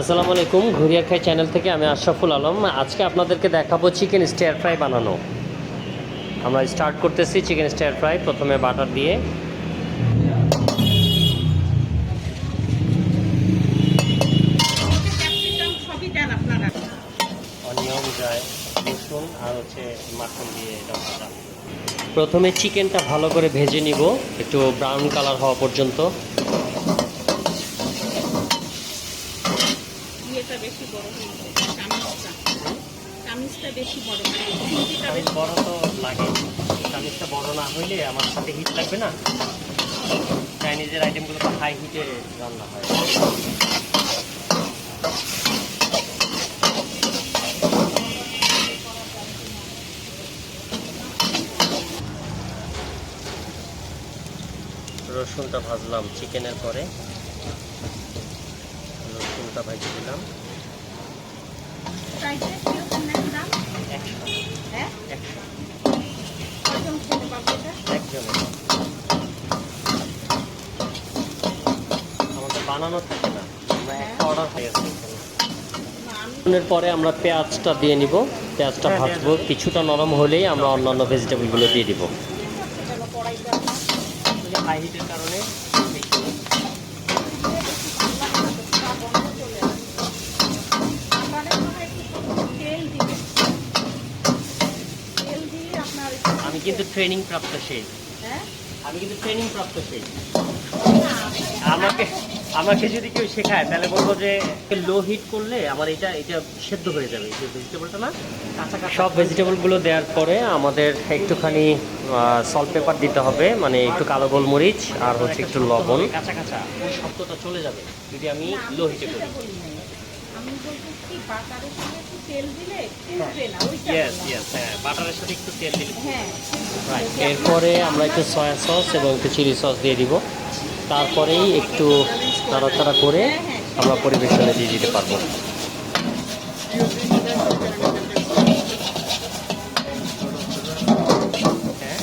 আসসালামু আলাইকুম ঘুরিয়া খাই চ্যানেল থেকে আমি আশরাফুল আলম। আজকে আপনাদেরকে দেখাবো চিকেন স্টেয়ার ফ্রাই বানানো। আমরা স্টার্ট করতেছি চিকেন স্টেয়ার ফ্রাই, প্রথমে বাটার দিয়ে। অনিয়ন যায় রসুন আর হচ্ছে মাখন দিয়ে প্রথমে চিকেনটা ভালো করে ভেজে নিব, একটু ব্রাউন কালার হওয়া পর্যন্ত। ইয়েটা বেশি বড় চামিচটা চামিচটা বেশি বড় চামিচ বড় তো লাগে। চামিচটা বড় না হইলে আমার সাথে হিট লাগবে না। চাইনিজের আইটেমগুলো তো হাই হিটে রান্না হয়। রসুনটা ভাজলাম চিকেনের পরে। পারবে এটা? একজনের। আমাদের বানানো থাকে না। আমরা একটা অর্ডার হয়ে গেছে পরে আমরা পেঁয়াজটা দিয়ে নিব। পেঁয়াজটা হ্যাঁ, ভাজবো। কিছুটা নরম হলেই আমরা অন্যান্য ভেজিটেবলগুলো দিয়ে দিব। হাই হিটের কারণে আমাদের মনে হয় একটু তেল দিবেন তেল দিয়ে আপনার একটু- আমি কিন্তু ট্রেনিং প্রাপ্ত সেই। হ্যাঁ আমি কিন্তু ট্রেনিং প্রাপ্ত সেই। আমাকে আমাকে যদি কেউ শেখায় তাহলে বলব যে লো হিট করলে আমার এটা এটা সেদ্ধ হয়ে যাবে। যে ভেজিটেবলটা না কাঁচা কাঁচা। সব ভেজিটেবলগুলো দেওয়ার পরে আমাদের একটুখানি সল্ট পেপার দিতে হবে মানে একটু কালো গোলমরিচ আর হচ্ছে একটু লবণ। কাঁচা কাঁচা ওই শব্দটা চলে যাবে যদি আমি লো হিটে করি। আমি বলব কি বাটারের সঙ্গে একটু তেল দিলে না ওইটা ইয়েস ইয়েস হ্যাঁ বাটারের সাথে একটু তেল দিলে হ্যাঁ এরপরে আমরা একটু সয়া সস এবং একটু চিলি সস দিয়ে দিব। তারপরেই একটু নাড়াচাড়া করে আমরা পরিবেশনে দিয়ে দিতে পারব। হ্যাঁ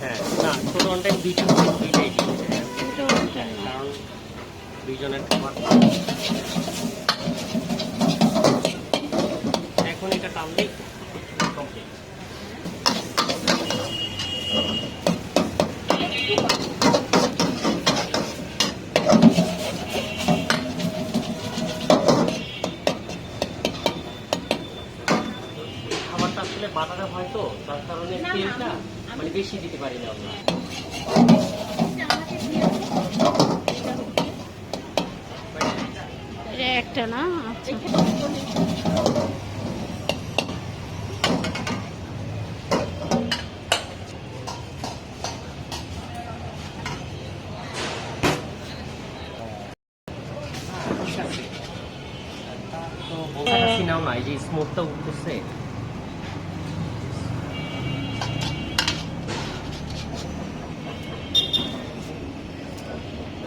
হ্যাঁ না ছোটো অন টাইম দুইটা দুইটাই দিই হ্যাঁ, কারণ দুইজনের খাবার এখন এটা টানলেই কমপ্লিট আসলে হয় তো তার কারণে তেলটা মানে বেশি দিতে পারি না আমরা। এটা একটা না? আচ্ছা। তো বোঝাচ্ছি নাও না এই যে স্মোকটা উঠতেছে।